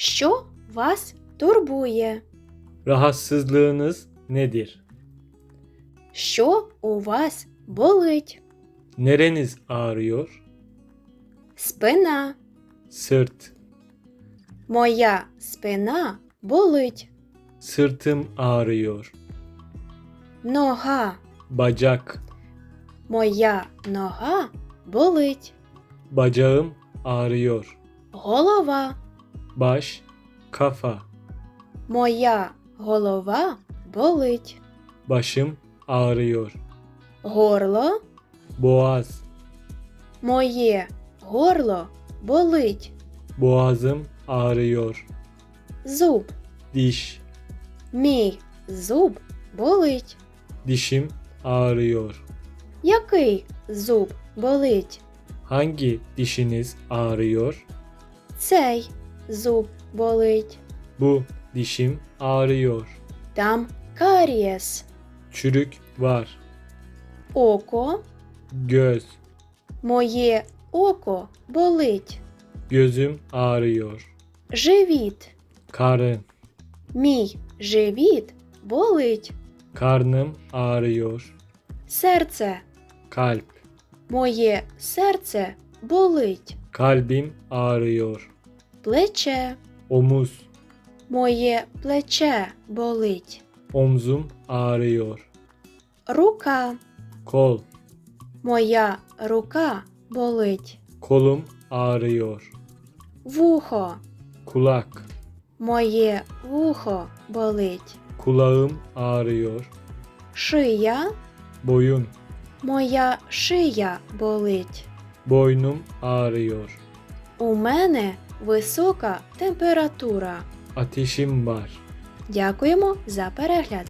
Що вас турбує? Rahatsızlığınız nedir? Що у вас болить? Nereniz ağrıyor? Спина. Sırt. Моя спина болить. Sırtım ağrıyor. Нога. Bacak. Моя нога болить. Bacağım ağrıyor. Голова. Baş. Kafa. Моя голова болить. Başım ağrıyor. Горло. Boğaz. Моє горло болить. Boğazım ağrıyor. Зуб. Diş. Мій зуб болить. Dişim ağrıyor. Який зуб болить? Hangi dişiniz ağrıyor? Цей зуб болить. Bu dişim ağrıyor. Там карієс. Çürük var. Око. Göz. Моє око болить. Gözüm ağrıyor. Живіт. Karın. Мій живіт болить. Karnım ağrıyor. Серце. Kalp. Моє серце болить. Kalbim ağrıyor. Плече. Omuz. Моє плече болить. Omzum ağrıyor. Рука. Kol. Моя рука болить. Kolum ağrıyor. Вухо. Kulak. Моє вухо болить. Kulağım ağrıyor. Шия. Boyun. Моя шия болить. Boynum ağrıyor. У мене висока температура. Ateşim var. Дякуємо за перегляд.